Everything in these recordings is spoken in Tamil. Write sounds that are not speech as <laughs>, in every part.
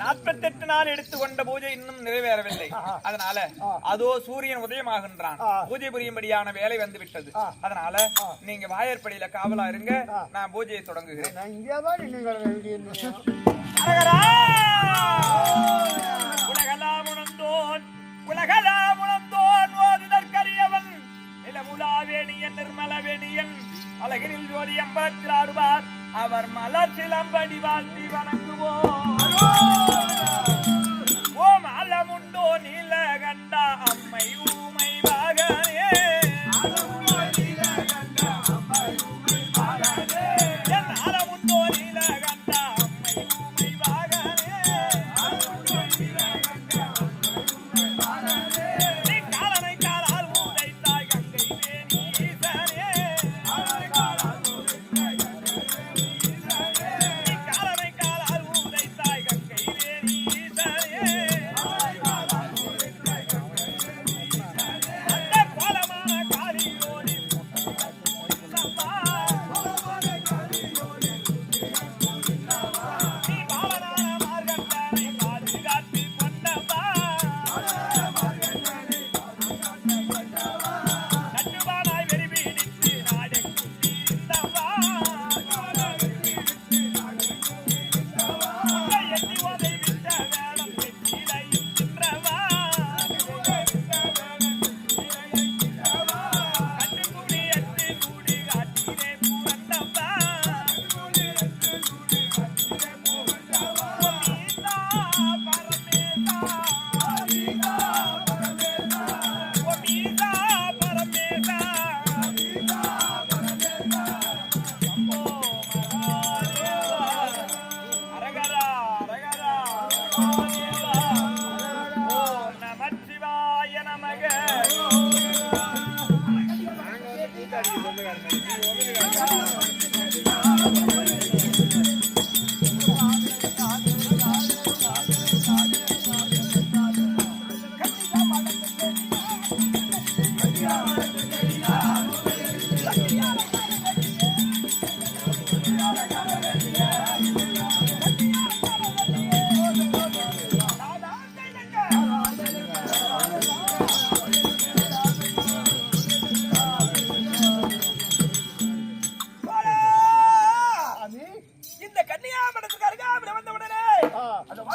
நாற்பத்தெட்டு நாள் எடுத்துக்கொண்ட பூஜை இன்னும் நிறைவேறவில்லை. அதனால அதோ சூரியன் உதயமாகின்றான். பூஜை புரியும்படியான வேலை வந்து விட்டது. அதனால நீங்க வாயற்படியில காவலா இருங்க. நான் பூஜையை தொடங்குகிறேன். உலகலாம் உணர்ந்தோன் உலகலாம் உணர்ந்தோன் ஓதிதற்கரியவன். நிலமுலாவேணியன் நிர்மலவேணியன் அழகிரில் ஜோதியம் பார்க்கிறார் அவர் மலர்ச்சிலம்படி வாழ்த்தி வணங்குவோம். ஓம் அலமுண்டோ நீல கண்டா அம்மை ஊமை வா.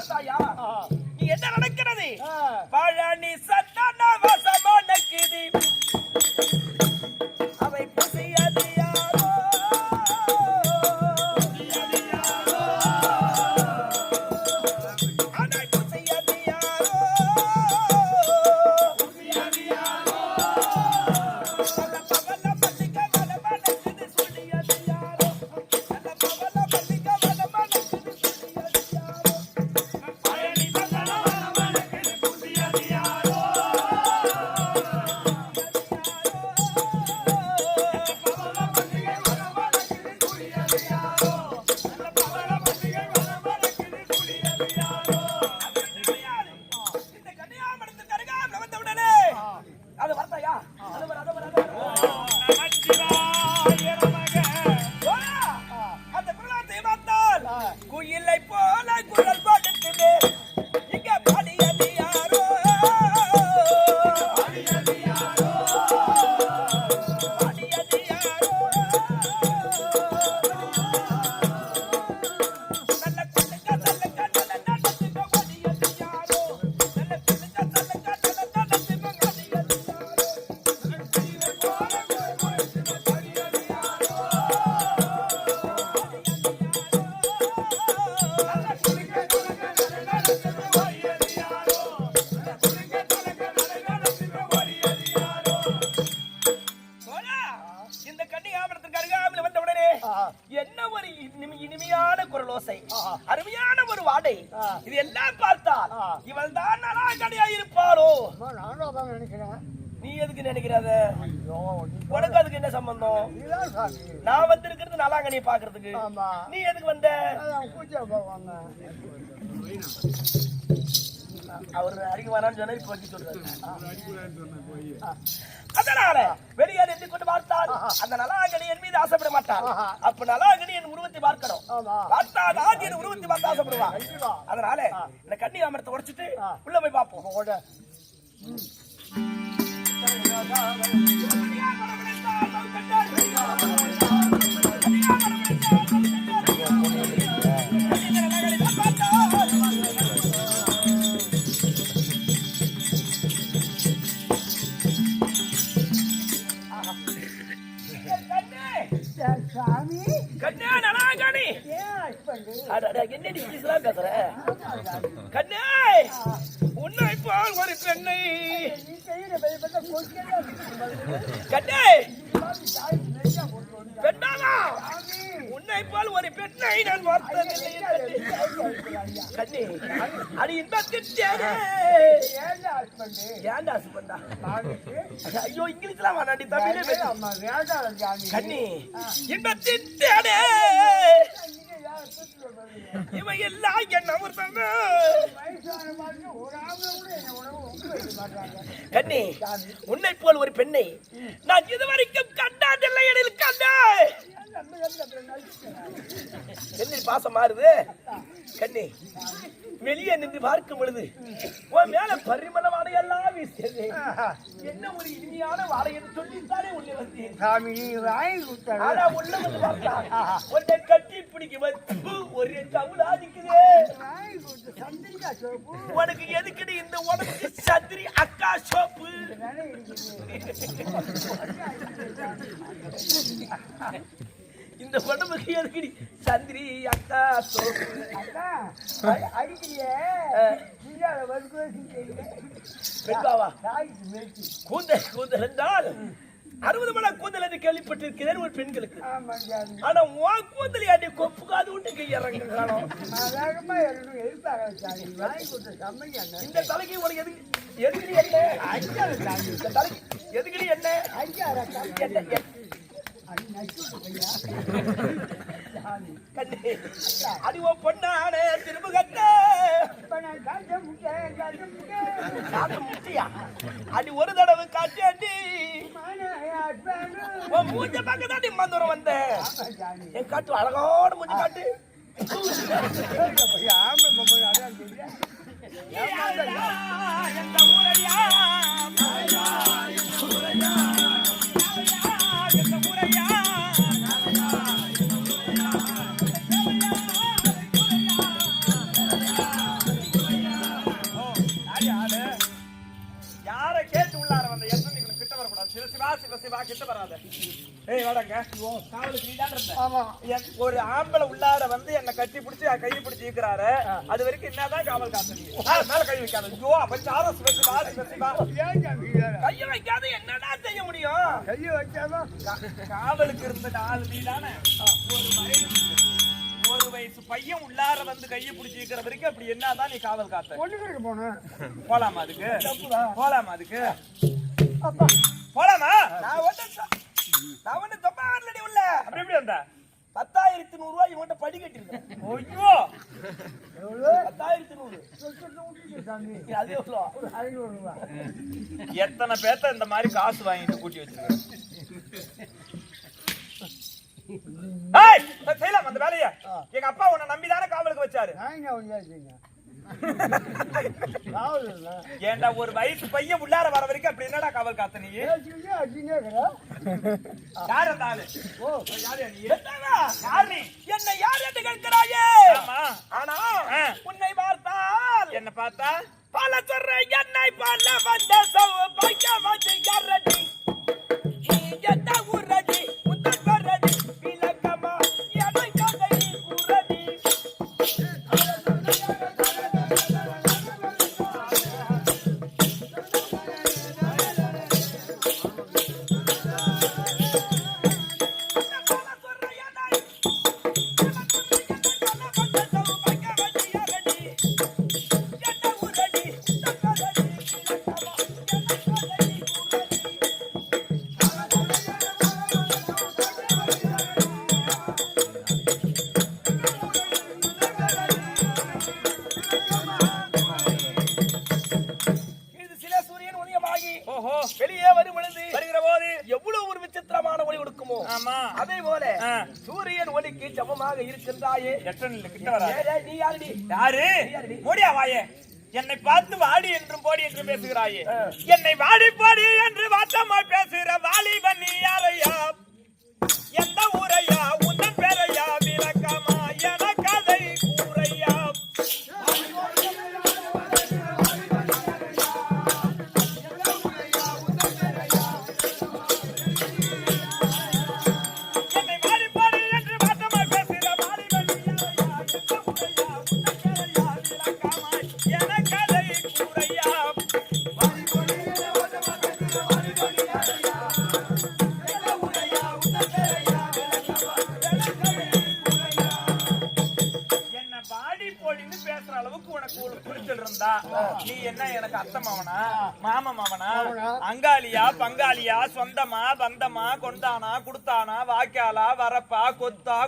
பார்த்தாயா நீ என்ன நடக்கிறது பழனி உனக்கு அதுக்கு என்ன சம்பந்தம்? நான் வந்திருக்கிறது நல்லாங்கனியை பாக்குறதுக்கு நீ எதுக்கு வந்த? அவர் அடிக்க வரான்னு சொன்னா இப்ப வச்சு சொல்றாரு. அதனால வெளியார் எண்ணி கொண்டு பார்த்தால் அந்த நலாகனி என் மீது ஆசைப்பட மாட்டார். அப்ப நலாகனி என் உருவத்தை பார்க்கணும். பார்த்தா ஆகி என் உருவத்தை பார்த்து ஆசைப்படுவா. அதனால இந்த கண்ணி அமரத்தை உடைச்சிட்டு உள்ள போய் பார்ப்போம். கண்ணே என்னடி பேசுற கண்ணே உன்னை ஒரு பெண்ணை. நீ பெண்ணாவா? உன்னை போல் ஒரு பெண்ணை நான் பார்த்ததில்லை கண்ணே அடி இன்பத்தின் தேனே ஏன்டா சுபந்தா ஐயோ இங்கிலீஷ்லாம் வேணாண்டி தமிழே கண்ணி இன்பத்தின் தேனே இவன் எல்லாம் என்ன அமிர்தங்க வயசான ஒரு கண்ணி உன்னை போல் ஒரு பெண்ணை நான் இதுவரைக்கும் கண்டாதில்லை எனில் கண்டாய் என்னடி பாசம் மாறுது. கண்ணி வெளியே நின்று பார்க்கும் பொழுது உன் மேல பரிமள வாடை எல்லாம் வீசியது என்ன ஒரு இனிமையான வாடை என்று சொல்லித்தானே உன்னை வந்தேன். சாமி ஆனா உள்ள வந்து பார்த்தா உன்னை கட்டி பிடிக்க ஒரே சந்திரிக்கா சோப்பு. உனக்கு எதுக்குடி இந்த உடம்புக்கு சத்திரி அக்கா சோப்பு? <laughs> இந்த உடம்புக்கு எதுக்குடி? சந்திரி அக்கா அக்கா அடி- அடிக்கிறியே. கூந்தல் கூந்தல் என்றால் அறுபது மணி கூந்தல் என்று கேள்விப்பட்டிருக்கிறேன் ஒரு பெண்களுக்கு. ஆனா உன் கூந்தல் அடி கொப்புக்காது விட்டு இறங்க காணும் அழகமா இருக்கணும் எதிர்பார்க்க சாமி. வாங்கி கொடுத்த சம்மதி அண்ணன் இந்த தலைக்கு உனக்கு எதுக்கு எதுக்குடி என்ன? இந்த தலைக்கு எதுக்குடி என்ன? அடிக்காத அடி ஓ பொண்ணானே திருமுகத்த இப்ப அடி ஒரு தடவை காட்டி மனையாட்பேனு மூஞ்ச பக்கம் தான் மந்தூரம் வந்தேன் என் காட்டு அழகான மூஞ்ச காட்டு பையா எந்த ஊரையா சிவா கிட்ட வராத. ஏய் வாடங்க காவலுக்கு நீ தான் இருந்த. ஆமா. என்- ஒரு ஆம்பளை உள்ளார வந்து என்ன கட்டி பிடிச்சி கையை பிடிச்சி இருக்கிறாரு அது வரைக்கும் என்னதான் காவல் மேல கை வைக்காத. ஐயோ அப்ப சாரம் சிவ சிவா சிவ சிவா ஏன் சாமி வேற? கையை வைக்காத என்னடா செய்ய முடியும்? கையை வச்சாதான் காவலுக்கு இருந்த நாலு நீதானே ஒரு வயசு ஒரு வயசு பையன் உள்ளார வந்து கையை பிடிச்சி இருக்கிற வரைக்கும் அப்படி என்னதான் நீ காவல் காத்த? பொண்ணுக்கு போனேன் போலாமா அதுக்கு? போலாமா அதுக்கு? போலாமா? நான் ஒண்ணு நான் ஒண்ணு தொப்பா வரலடி உள்ள. அப்படி எப்படி வந்த? பத்தாயிரத்தி நூறு ரூபாய் இவன்ட்ட படி கட்டிருக்கேன் ஐயோ! பத்தாயிரத்தி நூறு. அது எவ்வளோ? ஒரு ஐநூறு ரூபாய் எத்தனை பேர்த்த இந்த மாதிரி காசு வாங்கிட்டு கூட்டி வச்சிருக்க? ஏய், செய்யலாம் அந்த வேலைய? எங்க அப்பா உன்னை நம்பிதானே காவலுக்கு வச்சாரு? என்ன ஏன்டா ஒரு வயசு பையன் உள்ளார வர வரைக்கும் அப்படி என்னடா காவல் காத்த நீ? யார் என்னை யார் என்று கேட்கிறாயே? ஆனா. உன்னை பார்த்தால் என்ன பார்த்தா? பல சொல்ற என்னை போல வந்த சௌபாகியவதி யாரடி? நீ எந்த ஊரடி?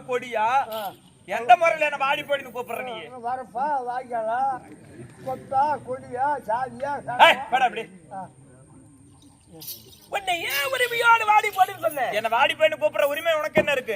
கொடியா? எந்த முறையில என்ன வாடி போடின்னு கூப்பிடுற நீ? வரப்பா வாய்க்காலா கொத்தா கொடியா சாதியா போடா அப்படி. உன்னை ஏன் உரிமையோடு வாடி போடுன்னு சொன்னேன் என்ன வாடி போயின்னு கூப்பிடுற உரிமை உனக்கு என்ன இருக்கு?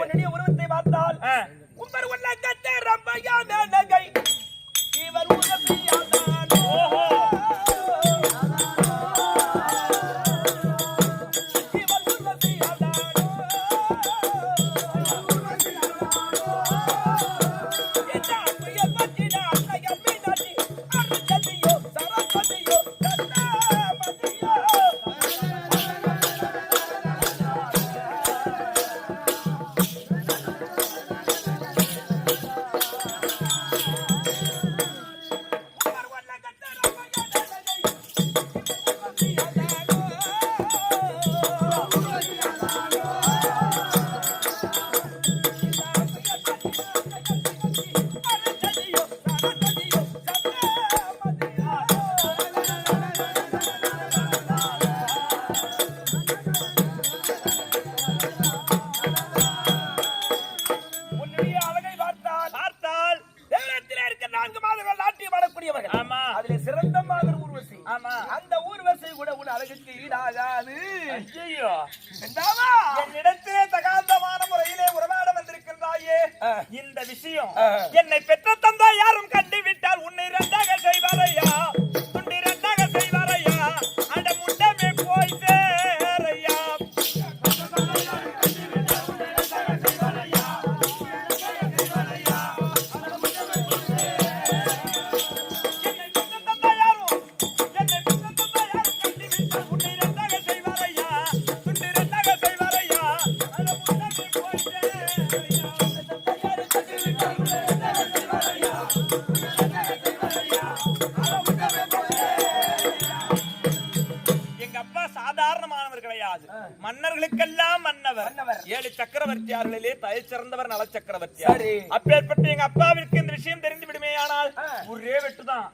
மன்னர்களுக்கெல்லாம் மன்னவர். மன்னவர். ஏழு சக்கரவர்த்தியார்களிலே தலை சிறந்தவர் நல சக்கரவர்த்தி சரி. அப்பேற்பட்ட எங்க அப்பாவிற்கு இந்த விஷயம் தெரிந்து விடுமேயானால் ஆ. ஒரே வெட்டுதான்.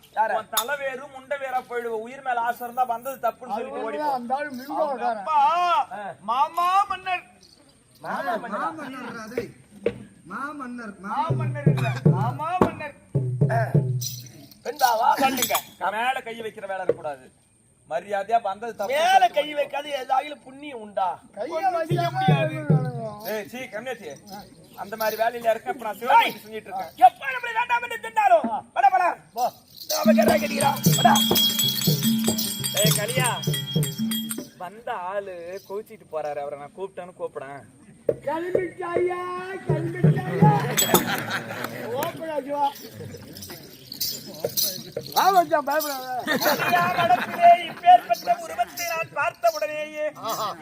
தலை வேறு முண்டை வேற போயிடுவ. உயிர் மேல ஆசை இருந்தா வந்தது தப்புன்னு மிருகக்காரன் அப்பா. மாமா மன்னர். மாமன்னர். அதை மாமன்னர். மாமன்னர் மாமா மன்னர். பெண்பாவா சொல்லுங்க மேல கை வைக்கிற வேலை இருக்கக்கூடாது. மரியாதையா வந்தது தப்பு. மேல கை வைக்காது ஏதாகிலும் புண்ணியம் உண்டா? கையை வச்சாம ஏய் சீ கம்மியாச்சி அந்த மாதிரி வேலையில இருக்க இப்ப நான் சிவகாமி செஞ்சிட்டு இருக்கேன். எப்ப நம்மளை வேண்டாம் என்று தின்னாலும்? வட வட நாம கேட்டா கேட்டீங்களா ஏய் கலியா. வந்த ஆளு கோச்சிட்டு போறாரு. அவரை நான் கூப்பிட்டேன்னு கூப்பிடேன் கிளம்பிட்டாயா கிளம்பிட்டாயா இப்பேற்பட்ட உருவத்தை நான் பார்த்த உடனேயே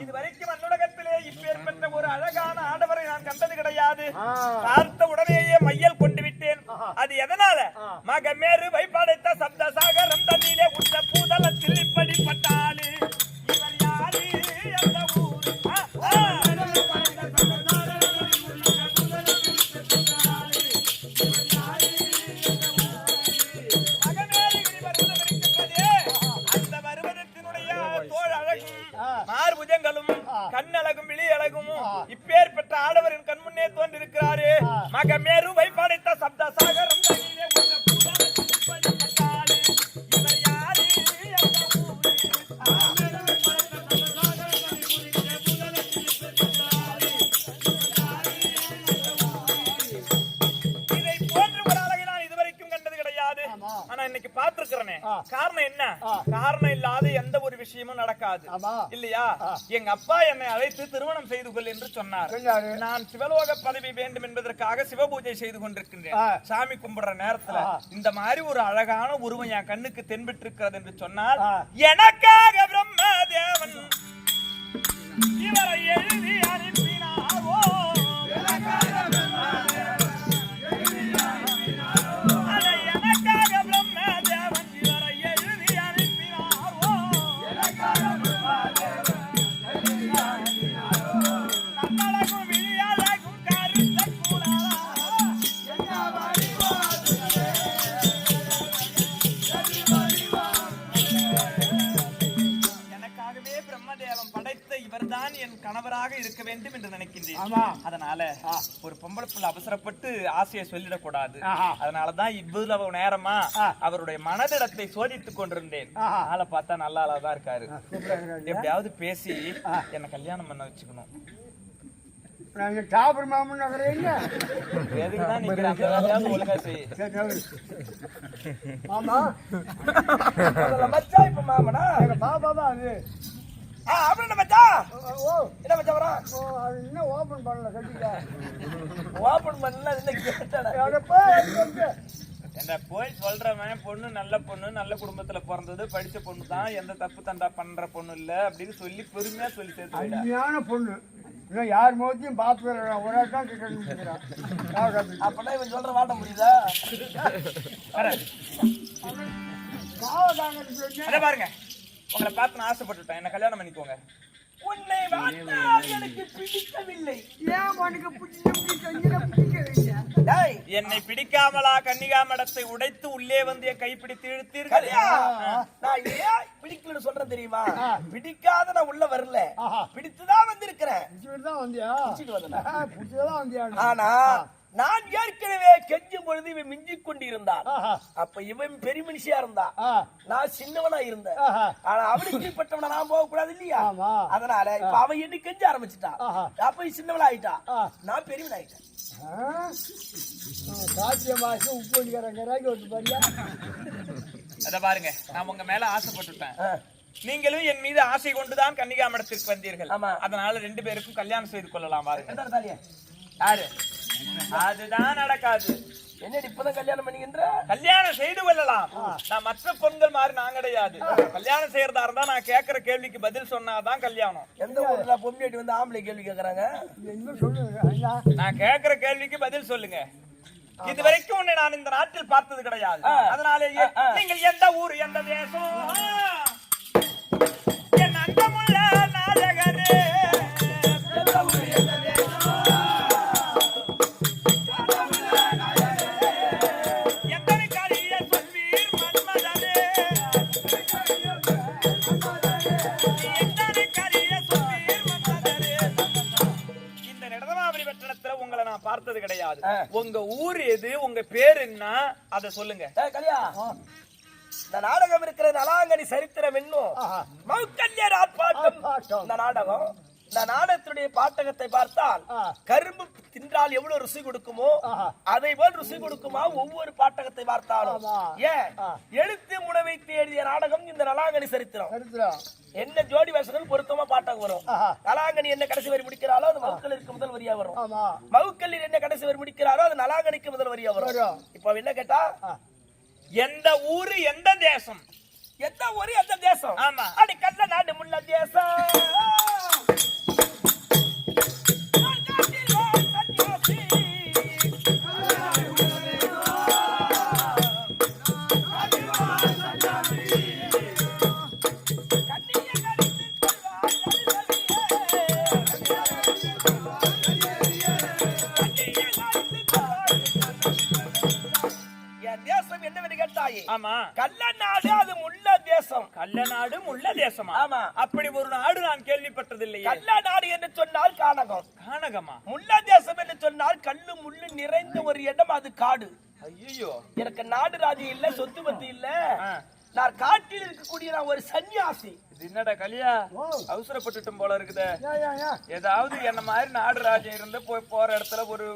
இதுவரைக்கும் அன்னுலகத்திலே இப்பேற்பட்ட ஒரு அழகான ஆடவரை நான் கண்டது கிடையாது. பார்த்த உடனேயே மையல் கொண்டு விட்டேன். அது எதனால? மகமேறு வைப்பாடைத்த சப்த சாகரம் தண்ணியிலே உள்ள பூதலத்தில் இப்படி பட்டாளு ஆடவரின் கண் முன்னே தோன்றிருக்கிறாரே. மகமேரு வைப்பாடைத்த சப்த சாகரம் விஷயமும் நடக்காது. இல்லையா. எங்க அப்பா என்னை அழைத்து திருமணம் செய்து கொள் என்று சொன்னார். நான் சிவலோக பதவி வேண்டும் என்பதற்காக சிவபூஜை செய்து கொண்டிருக்கின்றேன். சாமி கும்பிடுற நேரத்துல. இந்த மாதிரி ஒரு அழகான உருவம் என் கண்ணுக்கு தென்பட்டிருக்கிறது என்று சொன்னால். எனக்காக பிரம்மதேவன் இவரை எழுதி அனுப்பினாரோ இவர்தான் என் கணவராக இருக்க வேண்டும் என்று நினைக்கின்றேன். அதனால ஒரு பொம்பளை புள்ள அவசரப்பட்டு ஆசையை சொல்லிடக்கூடாது. அதனாலதான் இவ்வளவு நேரமா. அவருடைய மனதிடத்தை சோதித்துக் கொண்டிருந்தேன். ஆளை பார்த்தா நல்ல ஆளாதான் இருக்காரு. எப்படியாவது பேசி என்ன கல்யாணம் பண்ண வச்சுக்கணும். நாங்க டாபர் மாமன் நகரீங்க இப்ப மாமனா? தான் அது? ஆ, அப்புறம் என்ன மச்சான். ஓ, என்ன மச்சான் அது இன்னும் ஓபன் பண்ணல கட்டிக்க ஓபன் பண்ணல என்ன கேட்டடா? என்ன போய் சொல்றவன் பொண்ணு நல்ல பொண்ணு நல்ல குடும்பத்துல பிறந்தது படிச்ச பொண்ணு தான் எந்த தப்பு தண்டா பண்ற பொண்ணு இல்ல அப்படின்னு சொல்லி பெருமையா சொல்லி சேர்த்து. அருமையான பொண்ணு. இன்னும் யார் முகத்தையும் பார்த்து ஒரு தான் கேட்கறான் அப்பனா இவன் சொல்ற வாட்ட முடியுதா பாருங்க. உங்களை பார்த்து நான் ஆசைப்பட்டுட்டேன். என்ன கல்யாணம் பண்ணிக்கோங்க. உன்னை எனக்கு பிடிக்கவில்லை. ஏன் உனக்கு என்னை பிடிக்காமலா கன்னிகா மடத்தை உடைத்து உள்ளே வந்து என் கைப்பிடித்து இழுத்தீர்கள் நான் ஏன் பிடிக்கலன்னு சொல்றேன் தெரியுமா? பிடிக்காத நான் உள்ள வரல. பிடித்துதான் வந்திருக்கிறேன். பிடிச்சிட்டு தான் வந்தியா? பிடிச்சிட்டு வந்தேனா? பிடிச்சதான் வந்தியா ஆனா நான் ஏற்கனவே கெஞ்சும் பொழுது இவன் மிஞ்சிக் கொண்டிருந்தான். அப்ப இவன் பெரிய மனுஷியா இருந்தா நான் சின்னவனா இருந்தேன். ஆனா அவனுக்கு கீழ்பட்டவன நான் போக கூடாது இல்லையா. அதனால இப்ப அவன் என்ன கெஞ்ச ஆரம்பிச்சுட்டா ஆஹா. அப்ப சின்னவனா ஆயிட்டா ஆ. நான் பெரியவன் ஆயிட்டேன் சாத்திய மாசம் உப்பு வண்டிக்காரங்க வந்து பாரியா அத பாருங்க நான் உங்க மேல ஆசைப்பட்டுட்டேன். நீங்களும் என் மீது ஆசை கொண்டுதான் கன்னிகா மடத்திற்கு வந்தீர்கள். ஆமா. அதனால ரெண்டு பேருக்கும் கல்யாணம் செய்து கொள்ளலாம் பாருங்க யாரு? அதுதான் நடக்காது. என்னடி இப்பதான் கல்யாணம் பண்ணிக்கின்ற? கல்யாணம் செய்து கொள்ளலாம். நான் மற்ற பெண்கள் மாதிரி நான் கிடையாது. கல்யாணம் செய்யறதா இருந்தா நான் கேக்குற கேள்விக்கு பதில் சொன்னாதான் கல்யாணம். எந்த ஊர்ல பொம்மியாட்டி வந்து ஆம்பளை கேள்வி கேக்குறாங்க? என்ன நான் கேக்குற கேள்விக்கு பதில் சொல்லுங்க. இது வரைக்கும் உன்னை நான் இந்த நாட்டில் பார்த்தது கிடையாது. அதனாலேயே நீங்கள் எந்த ஊர் எந்த தேசம்? உங்க ஊர் எது உங்க பேர் என்ன அத சொல்லுங்க கல்யா இந்த நாடகம் இருக்கிற நலாங்கனி சரித்திரம் என்னும். மௌக்கல்யர் ஆர்ப்பாட்டம். இந்த நாடகம் இந்த நாடகத்துடைய பாட்டகத்தை பார்த்தால். கரும்பு தின்றால் எவ்வளவு ருசி கொடுக்குமோ. அதை போல் ருசி கொடுக்குமா ஒவ்வொரு பாட்டகத்தை பார்த்தாலும். ஏன். எழுத்து முனவை தேடிய நாடகம் இந்த நலாங்கனி சரித்திரம் என்ன ஜோடி வேஷங்கள் பொருத்தமா பாட்டகம் வரும். நலாங்கனி என்ன கடைசி வரி முடிக்கிறாளோ அது மவுக்கல்லிற்கு முதல் வரியா வரும் மவுக்கல்லில் என்ன கடைசி வரி முடிக்கிறாரோ அது நலாங்கனிக்கு முதல் வரியா வரும். இப்ப என்ன கேட்டா. எந்த ஊரு எந்த தேசம் எந்த ஊரு எந்த தேசம் ஆமா. அடி கள்ள நாடு முள்ள தேசம் தேசம் என்னவென்று கேட்டாயே? ஆமா. கள்ள நாடு அது முள்ள தேசம். கள்ள நாடு முள்ள தேசமா? ஆமா. அப்படி ஒரு நாடு நான் கேள்விப்பட்டதில்லையே. கள்ள நாடு என்று சொன்னால் கானகம். கானகமா? முள்ள தேசம் என்று சொன்னால் கல்லு முள்ளு நிறைந்த ஒரு இடம் அது காடு. ஐயோ எனக்கு நாடு ராஜ்யம் இல்ல சொத்து பத்து இல்ல. நான் காட்டில் இருக்கக்கூடிய நான் ஒரு சன்னியாசி என்னடா கலியா. அவசரப்பட்டுட்டும் போல இருக்குதே? ஏதாவது என்ன மாதிரி நாடு ராஜ்யம் இருந்து போய் போற இடத்துல ஒரு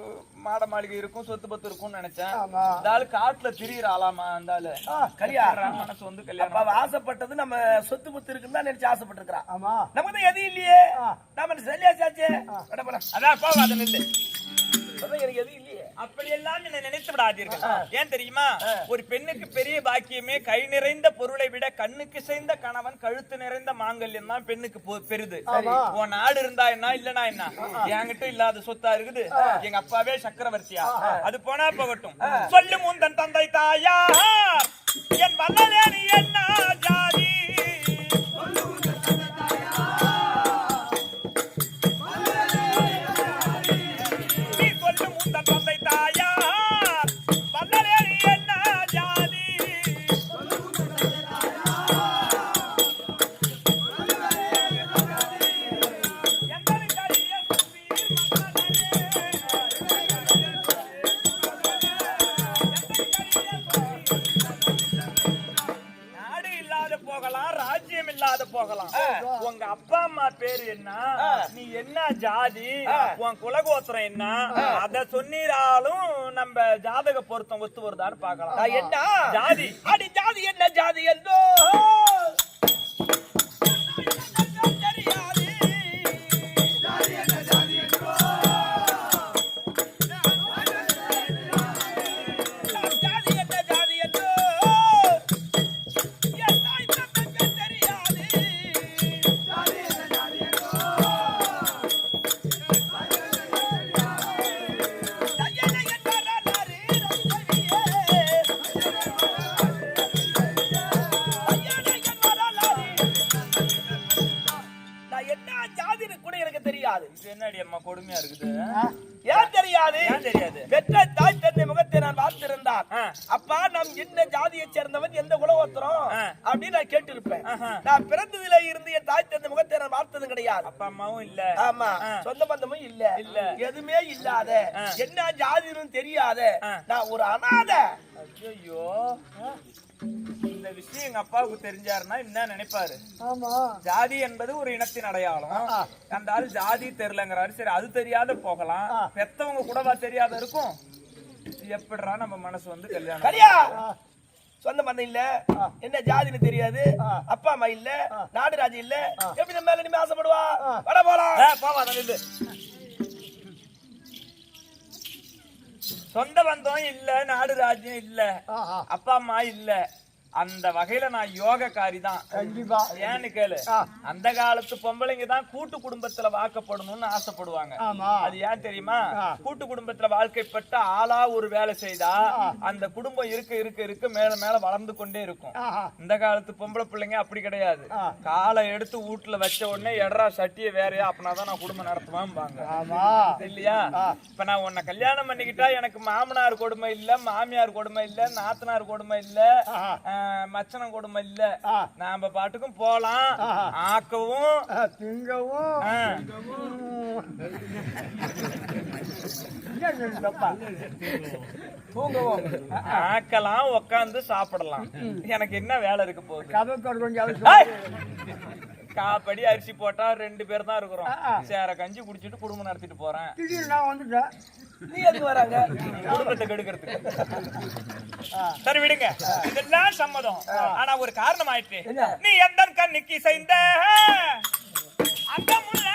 மாட மாளிகை இருக்கும் சொத்து பத்து இருக்கும்னு நினைச்சேன். இந்த ஆளு காட்டுல திரியிற ஆளாமா ஆளு? கலியா. மனசு வந்து கல்யாணம். ஆசைப்பட்டது நம்ம சொத்து புத்து இருக்குன்னு தான் நினைச்சு ஆசைப்பட்டிருக்கிறான். ஆமா. நமக்கு தான் எதுவும் இல்லையே. ஆ. நாம சன்னியாசாச்சே வட போடா. அதான் போவா அது நில்லு. அதான் எனக்கு எதுவும் இல்லையே. அப்படி எல்லாம் என்னை நினைத்து விடாதீர்கள். ஏன் தெரியுமா? ஒரு பெண்ணுக்கு பெரிய பாக்கியமே கை நிறைந்த பொருளை விட கண்ணுக்கு செய்த கணவன் கழுத்து நிறைந்த மாங்கல்யம் தான் பெண்ணுக்கு பெரிது. உன் நாடு இருந்தா என்ன இல்லனா என்ன? என்கிட்ட இல்லாத சொத்தா இருக்குது? எங்க அப்பாவே சக்கரவர்த்தியா? அது போனா போகட்டும். சொல்லு முந்தன் தந்தை தாயா என் வல்லலேனி என்ன ஜாதி நான் என்ன? ஜாதி. இல்லாத. என்ன ஜாதின்னு தெரியாத. நான் ஒரு அனாதை. ஐயோ இந்த விஷயம் எங்க அப்பாவுக்கு தெரிஞ்சாருன்னா என்ன நினைப்பாரு? ஆமா. ஜாதி என்பது ஒரு இனத்தின் அடையாளம். அந்த ஆள் ஜாதி தெரியலங்கிறாரு. சரி அது தெரியாத போகலாம். பெத்தவங்க கூடவா தெரியாத இருக்கும். எப்படிடா நம்ம மனசு வந்து கல்யாணம் சரியா? சொந்த பந்தம் இல்ல. என்ன ஜாதின்னு தெரியாது. அப்பா அம்மா இல்ல. நாடு ராஜ்யம் இல்ல. எப்படி நம்ம மேல நீ ஆசைப்படுவா? வட போலாம். போவா சொந்த பந்தம் இல்ல நாடு ராஜ்யம் இல்ல. அப்பா அம்மா இல்ல. அந்த வகையில நான் யோகக்காரி தான். கண்டிப்பா. ஏன்னு கேளு. அந்த காலத்து பொம்பளைங்க தான் கூட்டு குடும்பத்துல வாக்கப்படணும்னு ஆசைப்படுவாங்க. அது ஏன் தெரியுமா. கூட்டு குடும்பத்துல வாழ்க்கைப்பட்ட ஆளா ஒரு வேலை செய்தா அந்த குடும்பம் இருக்க இருக்க இருக்க மேல மேல வளர்ந்து கொண்டே இருக்கும். இந்த காலத்து பொம்பளை பிள்ளைங்க அப்படி கிடையாது. காலை எடுத்து வீட்டுல வச்ச உடனே எடரா சட்டிய வேறையா அப்படின்னாதான் நான் குடும்பம் நடத்துவாம்பாங்க ஆமா. இல்லையா? இப்ப நான் உன்னை கல்யாணம் பண்ணிக்கிட்டா எனக்கு மாமனார் கொடுமை இல்ல மாமியார் கொடுமை இல்ல நாத்தனார் கொடுமை இல்ல. மச்சனம் கொடுமை இல்ல. நாம பாட்டுக்கும் போலாம். ஆக்கவும். திங்கவும். தூங்கவும். ஆக்கலாம் உக்காந்து சாப்பிடலாம். எனக்கு என்ன வேலை இருக்க போகுது? காப்படி அரிசி போட்டா ரெண்டு பேர் தான் இருக்கிறோம். சேர கஞ்சி குடிச்சிட்டு குடும்பம் நடத்திட்டு போறேன். திடீர்னு நான் வந்துட்டேன் நீ எதுக்கு வராங்க குடும்பத்தை கெடுக்கிறதுக்கு. சரி விடுங்க. இதெல்லாம் சம்மதம். ஆனா ஒரு காரணம் ஆயிட்டு. நீ எந்த கண்ணுக்கு செய்த அந்த முல்ல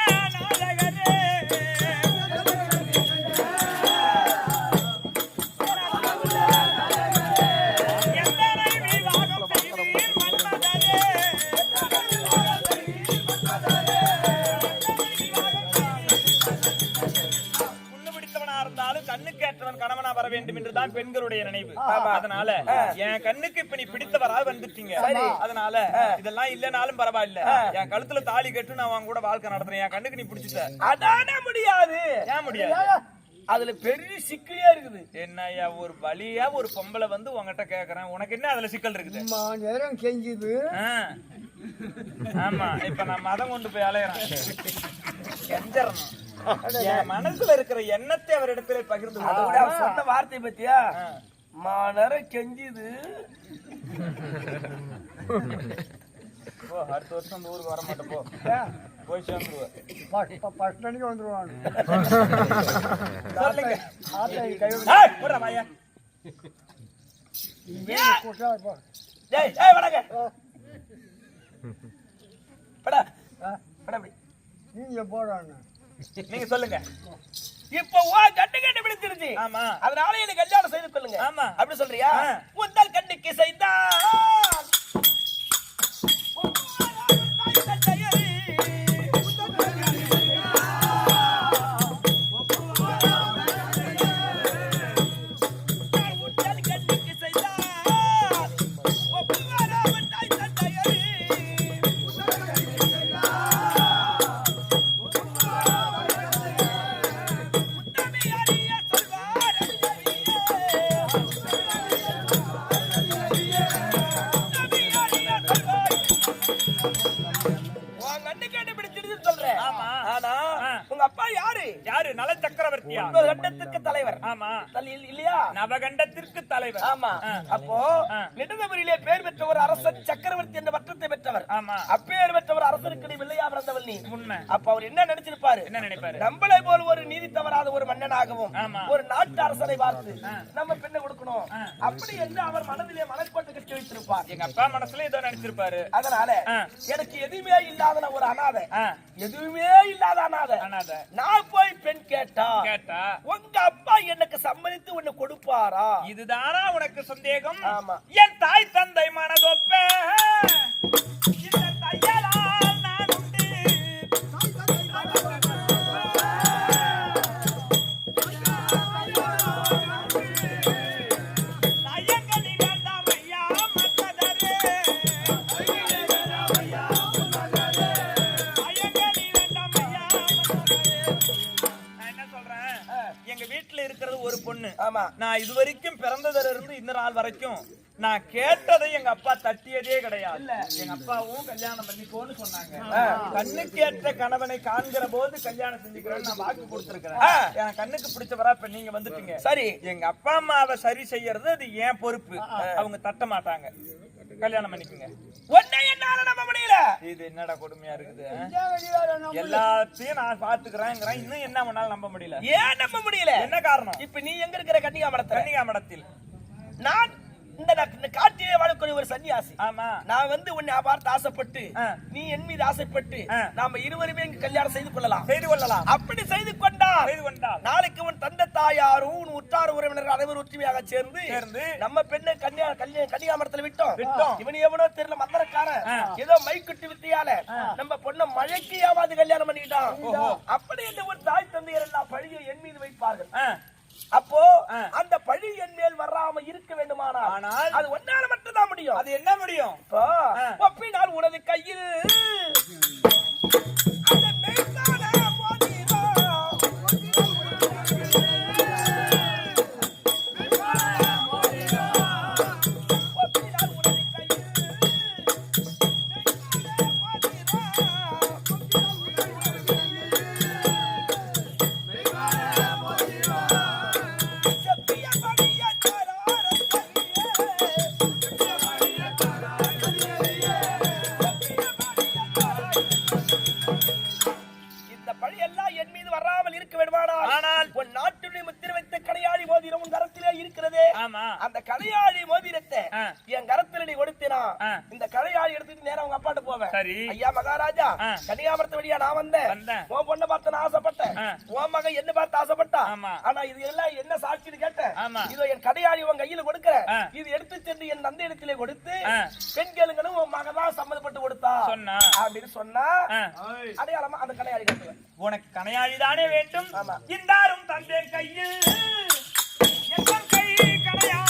ஏற்றவன் கணவனா வர வேண்டும் என்றுதான் பெண்களுடைய நினைவு. அதனால என் கண்ணுக்கு இப்ப நீ பிடித்தவரா வந்துட்டீங்க. அதனால இதெல்லாம் இல்லனாலும் பரவாயில்ல. என் கழுத்துல தாலி கட்டு நான் உன் கூட வாழ்க்கை நடத்துறேன். என் கண்ணுக்கு நீ பிடிச்சிட்ட. அதானே முடியாது. ஏன் முடியாது? அதுல பெரிய சிக்கலே இருக்குது. என்னய்யா ஒரு வழியா ஒரு பொம்பளை வந்து உன்கிட்ட கேக்குறேன். உனக்கு என்ன அதுல சிக்கல் இருக்குது? நேரம் கெஞ்சுது. ஆமா இப்ப நான் மதம் கொண்டு போய் அலையறேன். கெஞ்சறணும் மனசுல இருக்கிற எண்ணத்தை அவரிடத்துல பகிர்ந்து. அவர் சொன்ன வார்த்தை பத்தியா? மாநர கெஞ்சுது. அடுத்த வருஷம் ஊருக்கு வர மாட்டேன் போ. போய் சேர்ந்துருவேன் அப்படி நீங்க போறான்னு நீங்க சொல்லுங்க. இப்போ கண்டு கண்டு பிடிச்சிருச்சு ஆமா. அதனால எனக்கு கல்யாணம் செய்து கொள்ளுங்க. ஆமா. அப்படி சொல்றியா. உந்தல் கண்ணுக்கு செய்தான் ஆமா. அப்போ ஆ. நெடுந்தவரிலே பேர் பெற்ற ஒரு அரசன் சக்கரவர்த்தி என்ற பட்டத்தை பெற்றவர் ஆமா அப்பேர் பெற்றவர் அரசனுக்கு நீ வெள்ளையா பிறந்தவள் நீ அப்ப அவர் என்ன நினைச்சிருப்பாரு என்ன நினைப்பாரு நம்மளை போல் ஒரு நீதி தவறாத ஒரு மன்னனாகவும். ஒரு நாட்டு அரசனை பார்த்து. நம்ம பெண்ணை கொடுக்கணும். அப்படி என்று அவர் மனதிலே மனக்கோட்டை கட்டி வைத்திருப்பார் எங்க அப்பா மனசுல ஏதோ நினைச்சிருப்பாரு அதனால. எனக்கு எதுவுமே இல்லாத ஒரு அனாதை எதுவுமே இல்லாத அனாதை அனாதை. நான் போய் பெண் கேட்டா கேட்டா உங்க அப்பா எனக்கு சம்மதித்து உன்னை கொடுப்பாரா இதுதானா உனக்கு சந்தேகம் ஆமா. என் தாய் தந்தை மனதொப்ப இந்த தையலால் நான் உண்டு. என்ன சொல்றேன் எங்க வீட்டுல இருக்கிறது ஒரு பொண்ணு. ஆமா. நான் இது வரைக்கும் பிறந்ததுல இருந்து இந்த நாள் வரைக்கும் நான் கேட்டதை எங்க அப்பா தட்டியதே கிடையாது. எங்க அப்பாவும் கல்யாணம் பண்ணிக்கோன்னு சொன்னாங்க. கண்ணுக்கு ஏற்ற கணவனை காண்கிற போது கல்யாணம் செஞ்சுக்கிறேன்னு நான் வாக்கு கொடுத்திருக்கிறேன். என் கண்ணுக்கு பிடிச்சவரா இப்ப நீங்க வந்துட்டீங்க. சரி. எங்க அப்பா அம்மாவை சரி செய்யறது அது ஏன் பொறுப்பு. அவங்க தட்ட மாட்டாங்க. கல்யாணம் பண்ணிக்கோங்க. உன்னை என்னால நம்ப முடியல. இது என்னடா கொடுமையா இருக்குது எல்லாத்தையும் நான் பாத்துக்கிறேங்கிறேன். இன்னும் என்ன பண்ணாலும் நம்ப முடியல? ஏன் நம்ப முடியல? என்ன காரணம்? இப்ப நீ எங்க இருக்கிற கன்னிகா மடத்தில் நான் இந்த காட்டிலே வாழக்கூடிய ஒரு சன்னியாசி. ஆமா. நான் வந்து உன்னை பார்த்து ஆசைப்பட்டு ஆ. நீ என் மீது ஆசைப்பட்டு ஆ. நாம இருவருமே கல்யாணம் செய்து கொள்ளலாம். செய்து கொள்ளலாம். அப்படி செய்து கொண்டால் நாளைக்கு உன் தந்தை தாயாரும் உன் உற்றார் உறவினர்கள் அனைவரும் ஒற்றுமையாக சேர்ந்து சேர்ந்து நம்ம பெண்ணை கன்னியா கல்யா கன்னியாமரத்துல விட்டோம். விட்டோம். இவன் எவனோ தெரியல மந்திரக்காரன். ஏதோ மைக்குட்டி வித்தியால நம்ம பொண்ணை மழைக்கு ஏமாந்து கல்யாணம் பண்ணிக்கிட்டான். அப்படி என்று ஒரு தாய் தந்தையர் எல்லாம் பழியை என் மீது வைப்பார்கள். அப்போ. அந்த பழி என் மேல் வராம இருக்க வேண்டுமானால் ஆனால் அது ஒன்னால மட்டும்தான் முடியும். அது என்ன முடியும்? இப்போ. ஒப்பினால் உனது கையில் என் நீ கொடுத்தினா. இந்த கடையாளி எடுத்துட்டு நேரா உங்க அப்பாட்ட போவேன் சரி. ஐயா மகாராஜா. கன்னியாமரத்து வழியா நான் வந்தேன். உன் பொண்ணை பார்த்து நான் ஆசைப்பட்டேன். உன் மகன் என்ன பார்த்து ஆசைப்பட்டா. ஆனா இது எல்லாம் என்ன சாட்சின்னு கேட்டேன். இதோ என் கடையாளி உன் கையில கொடுக்கிறேன். இது எடுத்து சென்று என் தந்தை இடத்திலே கொடுத்து ஆ. பெண் கேளுங்களும் உன் மகன் தான் சம்மதப்பட்டு கொடுத்தா சொன்னா. அப்படின்னு சொன்னா. அடையாளமா அந்த கடையாளி கட்டுவேன் உனக்கு கணையாழிதானே வேண்டும் ஆமா. இந்தாரும் தந்தை கையில் எங்கள் கை கணையாழி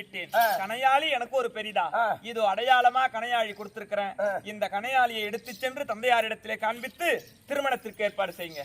விட்டேன் ஆ. கணையாளி எனக்கு ஒரு பெரிதா. இது அடையாளமா கணையாளி கொடுத்திருக்கிறேன். இந்த கணையாளியை எடுத்துச் சென்று தந்தையாரிடத்திலே காண்பித்து திருமணத்திற்கு ஏற்பாடு செய்யுங்க